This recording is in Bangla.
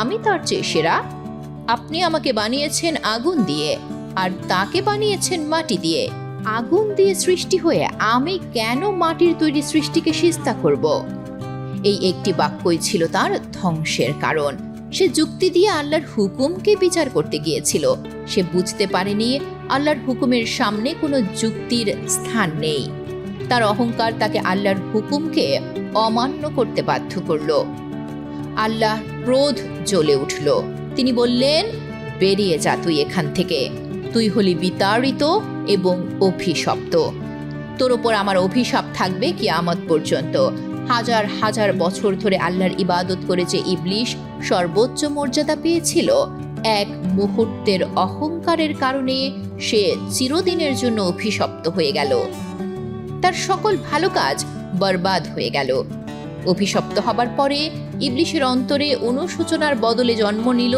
আমি তার চেয়ে সেরা। আপনি আমাকে বানিয়েছেন আগুন দিয়ে, আর তাকে বানিয়েছেন মাটি দিয়ে। আগুন দিয়ে সৃষ্টি হয়ে আমি কেন মাটির তৈরি সৃষ্টিকে সিস্তা করব? এই একটি বাক্যই ছিল তার ধ্বংসের কারণ। সে যুক্তি দিয়ে আল্লাহর হুকুমকে বিচার করতে গিয়েছিল। সে বুঝতে পারেনি আল্লাহর হুকুমের সামনে কোনো যুক্তির স্থান নেই। তার অহংকার তাকে আল্লাহর হুকুমকে অমান্য করতে বাধ্য করল। আল্লাহ ক্রোধ জ্বলে উঠল। তিনি বললেন, বেরিয়ে যা তুই এখান থেকে। তুই হলি বিতাড়িত এবং অভিশপ্ত। তোর ওপর আমার অভিশাপ থাকবে কি আমত পর্যন্ত। হাজার হাজার বছর ধরে আল্লাহর ইবাদত করে যে ইবলিশ সর্বোচ্চ মর্যাদা পেয়েছিল, এক মুহূর্তের অহংকারের কারণে সে চিরদিনের জন্য অভিশপ্ত হয়ে গেল। তার সকল ভালো কাজ বরবাদ হয়ে গেল। অভিশপ্ত হবার পরে ইবলিশের অন্তরে অনুশোচনার বদলে জন্ম নিল